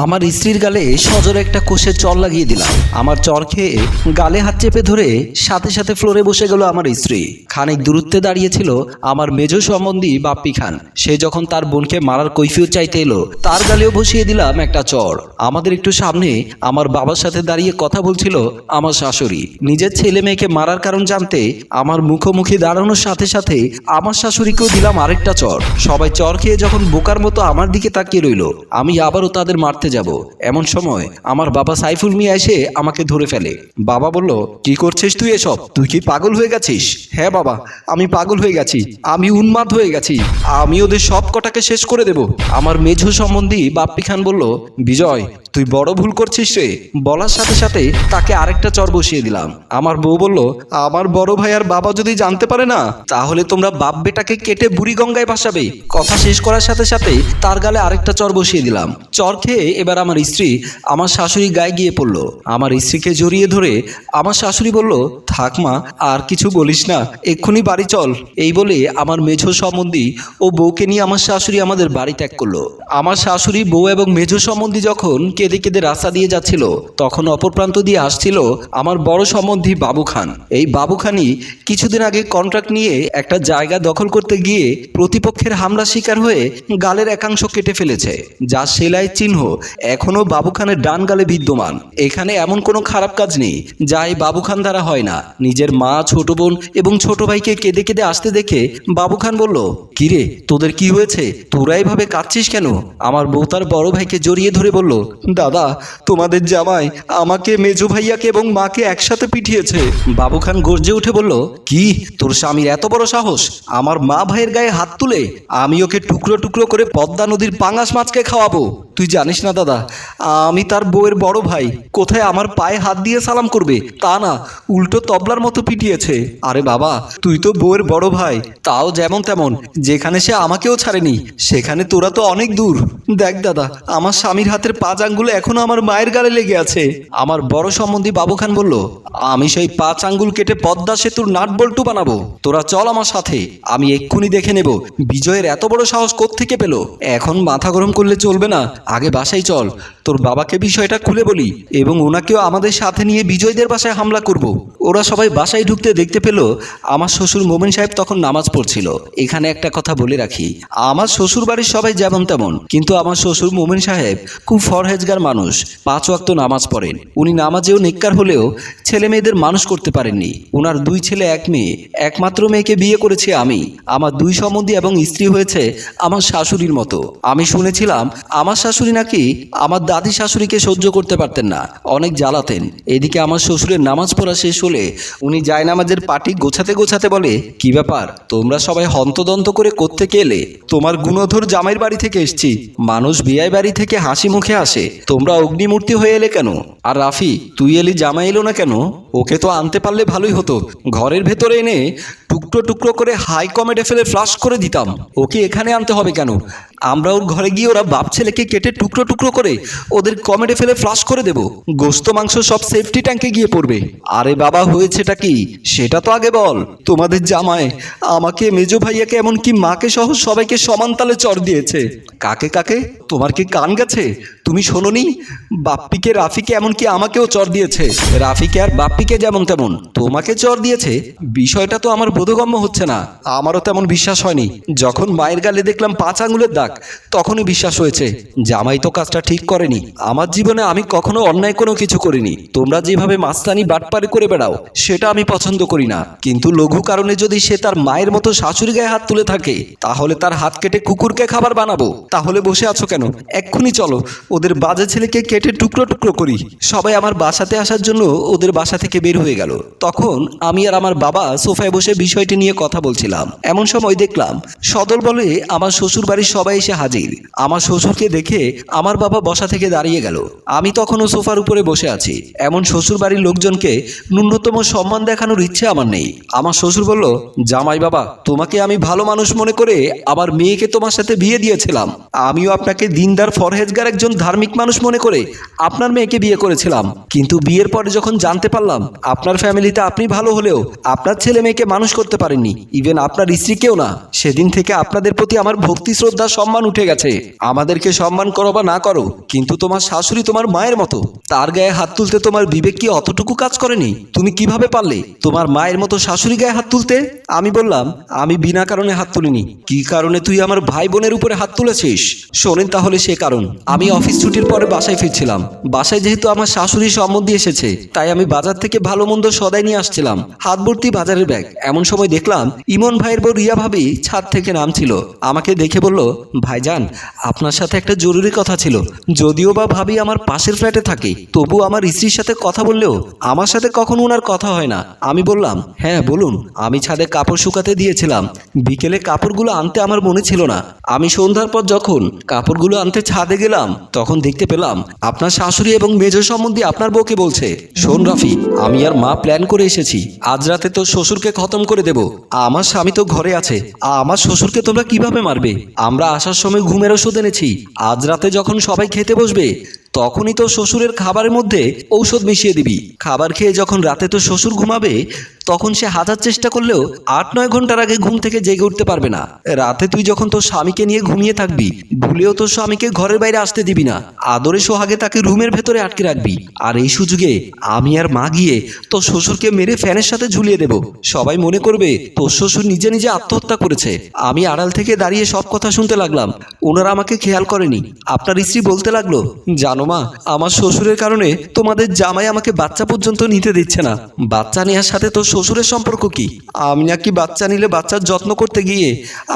আমার স্ত্রীর গালে সজোরে একটা কোষের চর লাগিয়ে দিলাম। আমার চর খেয়ে গালে হাত চেপে ধরে সাথে সাথে ফ্লোরে বসে গেল আমার স্ত্রী। খানিক দূরত্বে দাঁড়িয়েছিল আমার মেজ সম্বন্ধী বাপ্পি খান। সে যখন তার বোনকে মারার কৈফিয়ত চাইতে এলো, তার গালেও বসিয়ে দিলাম একটা চর। আমাদের একটু সামনে আমার বাবার সাথে দাঁড়িয়ে কথা বলছিল আমার শাশুড়ি। নিজের ছেলে মেয়েকে মারার কারণ জানতে আমার মুখোমুখি দাঁড়ানোর সাথে সাথে আমার শাশুড়িকেও দিলাম আরেকটা চর। সবাই চর খেয়ে যখন বোকার মতো আমার দিকে তাকিয়ে রইল, আমি আবারও তাদের মারতে যাব। এমন সময় আমার বাবা সাইফুল মিয়া এসে আমাকে ধরে ফেলে। বাবা বলল, কি করছিস তুই এসব? তুই কি পাগল হয়ে গেছিস? হ্যাঁ বাবা, আমি পাগল হয়ে গেছি। আমি উন্মাদ হয়ে গেছি। আমি ওদের সব কটাকে শেষ করে দেব। আমার মেঝো সম্বন্ধী বাপ্পি খান বলল, বিজয় তুই বড় ভুল করছিস রে। বলার সাথে সাথে তাকে আরেকটা চর বসিয়ে দিলাম। আমার বউ বলল, আমার বড় ভাই আর বাবা যদি জানতে পারে না, তাহলে তোমরা বাপ বেটাকে কেটে বুড়ি গঙ্গায় ভাসাবে। কথা শেষ করার সাথে সাথে তার গালে আরেকটা চর বসিয়ে দিলাম। চর খেয়ে এবার আমার স্ত্রী আমার শাশুড়ি গায়ে গিয়ে পড়ল। আমার স্ত্রীকে জড়িয়ে ধরে আমার শাশুড়ি বলল, থাক মা, আর কিছু বলিস না, এক্ষুনি বাড়ি চল। এই বলে আমার মেঝো সম্বন্ধী ও বউকে নিয়ে আমার শাশুড়ি আমাদের বাড়ি ত্যাগ করল। আমার শাশুড়ি, বউ এবং মেঝো সম্বন্ধী যখন কেঁদে কেঁদে রাস্তা দিয়ে যাচ্ছিল। তখন অপর প্রান্ত দিয়ে আসছিল আমার বড় সম্বন্ধী বাবু খান। এই বাবু খানই কিছুদিন আগে কন্ট্রাক্ট নিয়ে একটা জায়গা দখল করতে গিয়ে প্রতিপক্ষের হামলা শিকার হয়ে গালের একাংশ কেটে ফেলেছে। যা সেলাই চিহ্ন এখনও বাবু খানের ডান গালে বিদ্যমান। এখানে এমন কোনো খারাপ কাজ নেই, যা এই বাবু খান দ্বারা হয় না। নিজের মা, ছোট বোন এবং ছোট ভাইকে কেঁদে কেঁদে আসতে দেখে বাবু খান বলল কিরে তোদের কি হয়েছে? তোরা এভাবে কাঁদছিস কেন? আমার বউ তার বড় ভাইকে জড়িয়ে ধরে বলল দাদা, তোমাদের জামাই আমাকে, মেজো ভাইয়াকে এবং মাকে একসাথে পিঠিয়েছে বাবু খান গর্জে উঠে বলল, কি, তোর স্বামীর এত বড় সাহস? আমার মা ভাইয়ের গায়ে হাত তুলে আমি ওকে টুকরো টুকরো করে পদ্মা নদীর পাঙাশ মাছকে খাওয়াবো। তুই জানিস না দাদা, আমি তার বউয়ের বড় ভাই, কোথায় আমার পায়ে হাত দিয়ে সালাম করবে? তা না, উল্টো তবলার মতো পিটিয়েছে। আরে বাবা, তুই তো বউয়ের বড় ভাই, তাও যেমন তেমন, যেখানে সে আমাকেও ছাড়েনি, সেখানে তোরা তো অনেক দূর। দেখ দাদা, আমার স্বামীর হাতের পাঁচ আঙ্গুল এখনও আমার মায়ের গালে লেগে আছে। আমার বড় সম্বন্ধী বাবু খান বলল, আমি সেই পাঁচ আঙ্গুল কেটে পদ্মা সেতুর নাট বল্টু বানাবো। তোরা চল আমার সাথে। আমি এক্ষুনি দেখে নেব, বিজয়ের এত বড় সাহস থেকে পেল? এখন মাথা গরম করলে চলবে না। আগে বাসায় চল। তোর বাবাকে বিষয়টা খুলে বলি এবং ওনাকেও আমাদের সাথে নিয়ে বিজয়দের বাসায় হামলা করব। ওরা সবাই বাসায় ঢুকতে দেখতে পেল, আমার শ্বশুর মোমেন সাহেব তখন নামাজ পড়ছিল। এখানে একটা কথা বলে রাখি, আমার শ্বশুর বাড়ির সবাই যেমন তেমন, কিন্তু আমার শ্বশুর মোমেন সাহেব খুব ফরহেজগার মানুষ। পাঁচ ওয়াক্ত নামাজ পড়েন। উনি নামাজেও নিকার হলেও ছেলে মেয়েদের মানুষ করতে পারেননি। ওনার দুই ছেলে, এক মেয়ে। একমাত্র মেয়েকে বিয়ে করেছি আমি। আমার দুই সম্বন্ধী এবং স্ত্রী হয়েছে আমার শাশুড়ির মতো। আমি শুনেছিলাম, আমার শাশুড়ি নাকি আমার দাদি শাশুড়িকে সহ্য করতে পারতেন না। অনেক জ্বালাতেন। এদিকে আমার শ্বশুরের নামাজ পড়া শেষ হলে উনি যায় নামাজের পাটি গোছাতে গোছাতে বলে, কি ব্যাপার? তোমরা সবাই হন্তদন্ত করে কোত্থেকে এলে? তোমার গুণধর জামাইর বাড়ি থেকে এসছি। মানুষ বিয়াই বাড়ি থেকে হাসি মুখে আসে। তোমরা অগ্নিমূর্তি হয়ে এলে কেন? আর রাফি, তুই এলি জামা এলো না কেন? ওকে তো আনতে পারলে ভালোই হতো। ঘরের ভেতরে এনে টুকরো টুকরো করে হাই কমেডে ফেলে ফ্লাশ করে দিতাম। ওকে এখানে আনতে হবে কেন? আমরা ওর ঘরে গিয়ে ওরা বাপ ছেলেকে কেটে টুকরো টুকরো করে ওদের কমেডে ফেলে ফ্লাশ করে দেব। গোস্ত মাংস সব সেফটি ট্যাঙ্কে গিয়ে পড়বে। আরে বাবা, হয়েছেটা কি? সেটা তো আগে বল। তোমাদের জামাই আমাকে, মেজো ভাইয়াকে, এমনকি মাকে সহ সবাইকে সমান তালে চর দিয়েছে। কাকে কাকে? তোমার কি কান গেছে? তুমি শোনোনি? বাপ্পিকে, রাফিকে এমনকি আমাকেও চর দিয়েছে। রাফিকে আর বাপ্পিকে যেমন তেমন, তোমাকে চর দিয়েছে। বিষয়টা তো আমার বোধগম্য হচ্ছে না। আমারও তেমন বিশ্বাস হয়নি। যখন মায়ের গালে দেখলাম পাঁচ আঙুলের দাগ তখনই বিশ্বাস হয়েছে। জামাই তো কাজটা ঠিক করেনি। আমার জীবনে আমি কখনো অন্যায় কোনো কিছু করিনি। তোমরা যেভাবে মাস্তানি বাটপারি করে বেড়াও, সেটা আমি পছন্দ করি না। কিন্তু লঘু কারণে যদি সে তার মায়ের মতো শাশুড়ি গায়ে হাত তুলে থাকে, তাহলে তার হাত কেটে কুকুরকে খাবার বানাবো। তাহলে বসে আছো কেন? এক্ষুনি চলো, ওদের বাজে ছেলেকে কেটে টুকরো টুকরো করি। সবাই আমার বাসাতে আসার জন্য ওদের বাসা থেকে বের হয়ে গেল। তখন আমি আর আমার বাবা সোফায় বসে বিষয়টি নিয়ে কথা বলছিলাম। এমন সময় দেখলাম সদল বলে আমার শ্বশুর বাড়ির সবাই এসে হাজির। আমার শ্বশুরকে দেখে আমার বাবা বসা থেকে দাঁড়িয়ে গেল। আমি তখনও সোফার উপরে বসে আছি। এমন শ্বশুর বাড়ির লোকজনকে ন্যূনতম সম্মান দেখানোর ইচ্ছে আমার নেই। আমার শ্বশুর বলল, জামাই বাবা, তোমাকে আমি ভালো মানুষ মনে করে আমার মেয়েকে তোমার সাথে বিয়ে দিয়েছিলাম। আমিও আপনাকে দিনদার ফরহেজগার একজন ধার্মিক মানুষ মনে করে, আপনার মেয়েকে বিয়ে করেছিলাম, কিন্তু বিয়ের পরে যখন জানতে পারলাম, আপনার ফ্যামিলিতে আপনি ভালো হলেও আপনার ছেলে মেয়েকে মানুষ করতে পারেননি, ইভেন আপনার স্ত্রীকেও না, সেদিন থেকে আপনাদের প্রতি আমার ভক্তি, শ্রদ্ধা, সম্মান উঠে গেছে। আমাদেরকে সম্মান করো বা না করো, কিন্তু তোমার শাশুড়ি তোমার মায়ের মতো, তার গায়ে হাত তুলতে তোমার বিবেক কি অতটুকু কাজ করেনি? তুমি কীভাবে পারলে তোমার মায়ের মতো শাশুড়ি গায়ে হাত তুলতে? আমি বললাম, আমি বিনা কারণে হাত তুলিনি। কি কারণে তুই আমার ভাই বোনের উপরে হাত তুলেছিস? শোনেন তাহলে সে কারণ। আমি অফিস ছুটির পরে বাসায় ফিরছিলাম। বাসায় যেহেতু আমার শাশুড়ি সম্বন্ধী এসেছে, তাই আমি বাজার থেকে ভালো মন্দ সদাই নিয়ে আসছিলাম। হাত ভর্তি বাজারের ব্যাগ। এমন সময় দেখলাম ইমন ভাইয়ের বউ রিয়া ভাবি ছাদ থেকে নামছিল। আমাকে দেখে বলল, ভাইজান, আপনার সাথে একটা জরুরি কথা ছিল। যদিও বা ভাবি আমার পাশের ফ্ল্যাটে থাকে, তবু আমার স্ত্রীর সাথে কথা বললেও আমার সাথে কখনো ওনার কথা হয় না। আমি বললাম হ্যাঁ বলুন। আমি ছাদে কাপড় শুকাতে দিয়েছিলাম। বিকেলে কাপড়গুলো আনতে আমার মনে ছিল না। আমি সন্ধ্যার পর যখন কাপড়গুলো আনতে ছাদে গেলাম, তখন দেখতে পেলাম। আপনার শাশুড়ি এবং মেজ সম্বন্ধে আপনার বউকে বলছে, শোন রাফি, আমি আর মা প্ল্যান করে এসেছি। আজ রাতে তো শ্বশুরকে খতম করে দেব। আমার স্বামী তো ঘরে আছে। আমার শ্বশুরকে তোমরা কীভাবে মারবে? আমরা আসার সময় ঘুমের ওষুধ এনেছি। আজ রাতে যখন সবাই খেতে বসবে, তখনই তো শ্বশুরের খাবারের মধ্যে ঔষধ মিশিয়ে দিবি। খাবার খেয়ে যখন রাতে তো শ্বশুর ঘুমাবে তখন সে হাজার চেষ্টা করলেও আট নয় ঘণ্টার আগে ঘুম থেকে জেগে উঠতে পারবে না। রাতে তুই যখন তোর স্বামীকে নিয়ে ঘুমিয়ে থাকবি, ভুলেও তোর স্বামীকে ঘরের বাইরে আসতে দিবি না। আদরে সোহাগে তাকে রুমের ভেতরে আটকে রাখবি। আর এই সুযোগে আমি আর মা গিয়ে তোর শ্বশুরকে মেরে ফ্যানের সাথে ঝুলিয়ে দেব। সবাই মনে করবে তোর শ্বশুর নিজে নিজে আত্মহত্যা করেছে। আমি আড়াল থেকে দাঁড়িয়ে সব কথা শুনতে লাগলাম। ওনারা আমাকে খেয়াল করেনি। আপনার স্ত্রী বলতে লাগল, জানো মা, আমার শ্বশুরের কারণে তোমাদের জামাই আমাকে বাচ্চা পর্যন্ত নিতে দিচ্ছে না। বাচ্চা নেওয়ার সাথে তোর শ্বশুরের সম্পর্ক কি? আমি নাকি বাচ্চা নিলে বাচ্চার যত্ন করতে গিয়ে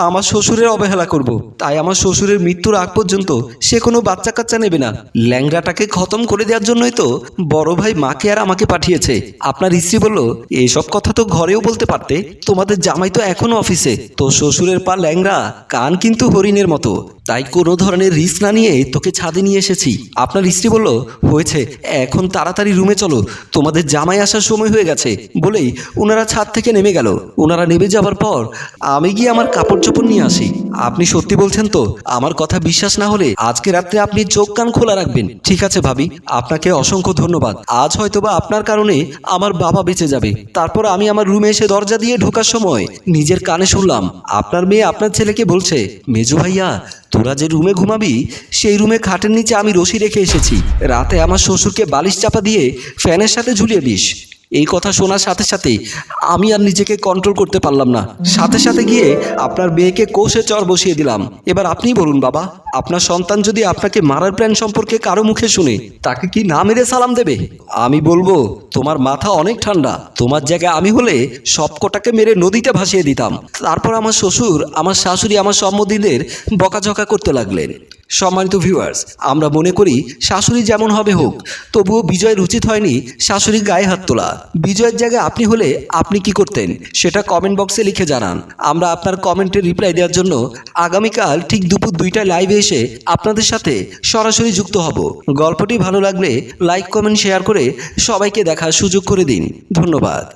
আমার শ্বশুরের অবহেলা করব। তাই আমার শ্বশুরের মৃত্যুর আগ পর্যন্ত সে কোনো বাচ্চা কাচ্চা নেবে না। ল্যাংরাটাকে খতম করে দেওয়ার জন্যই তো বড় ভাই মাকে আর আমাকে পাঠিয়েছে। আপনার স্ত্রী বলল এইসব কথা তো ঘরেও বলতে পারতে। তোমাদের জামাই তো এখনও অফিসে। তো শ্বশুরের পা ল্যাংড়া, কান কিন্তু হরিণের মতো। তাই কোনো ধরনের রিস্ক না নিয়ে তোকে ছাদে নিয়ে এসেছি। আপনার স্ত্রী বলল, হয়েছে, এখন তাড়াতাড়ি রুমে চলো। তোমাদের জামাই আসার সময় হয়ে গেছে। বলেই ওনারা ছাদ থেকে নেমে গেল। ওনারা নেমে যাবার পর আমি গিয়ে আমার কাপড় চোপড় নিয়ে আসি। আপনি সত্যি বলছেন তো, আমার কথা বিশ্বাস না হলে আজকে রাত্রে আপনি চোখ কান খোলা রাখবেন। ঠিক আছে ভাবি, আপনাকে অসংখ্য ধন্যবাদ। আজ হয়তোবা আপনার কারণে আমার বাবা বেঁচে যাবে। তারপর আমি আমার রুমে এসে দরজা দিয়ে ঢোকার সময় নিজের কানে শুনলাম, আপনার মেয়ে আপনার ছেলেকে বলছে, মেজু ভাইয়া, তোরা যে রুমে ঘুমাবি, সেই রুমে খাটের নিচে আমি রশি রেখে এসেছি। রাতে আমার শ্বশুরকে বালিশ চাপা দিয়ে ফ্যানের সাথে ঝুলিয়ে দিস। এই কথা শোনার সাথে সাথে আমি আর নিজেকে কন্ট্রোল করতে পারলাম না। সাথে সাথে গিয়ে আপনার মেয়েকে কোষে চর বসিয়ে দিলাম। এবার আপনিই বলুন বাবা, আপনার সন্তান যদি আপনাকে মারার প্ল্যান সম্পর্কে কারও মুখে শুনে, তাকে কি না মেরে সালাম দেবে? আমি বলব, তোমার মাথা অনেক ঠান্ডা। তোমার জায়গায় আমি হলে সব কটাকে মেরে নদীতে ভাসিয়ে দিতাম। তারপর আমার শ্বশুর, আমার শাশুড়ি, আমার সম্মতিদের বকাঝকা করতে লাগলেন। সম্মানিত ভিউয়ার্স আমরা মনে করি শাশুড়ি যেমন হবে হোক, তবুও বিজয়ের উচিত হয়নি শাশুড়ি গায়ে হাত তোলা। বিজয়ের জায়গায় আপনি হলে আপনি কি করতেন, সেটা কমেন্ট বক্সে লিখে জানান। আমরা আপনার কমেন্টের রিপ্লাই দেওয়ার জন্য আগামীকাল ঠিক দুপুর দুইটায় লাইভে এসে আপনাদের সাথে সরাসরি যুক্ত হব। গল্পটি ভালো লাগলে লাইক কমেন্ট শেয়ার করে সবাইকে দেখার সুযোগ করে দিন। ধন্যবাদ।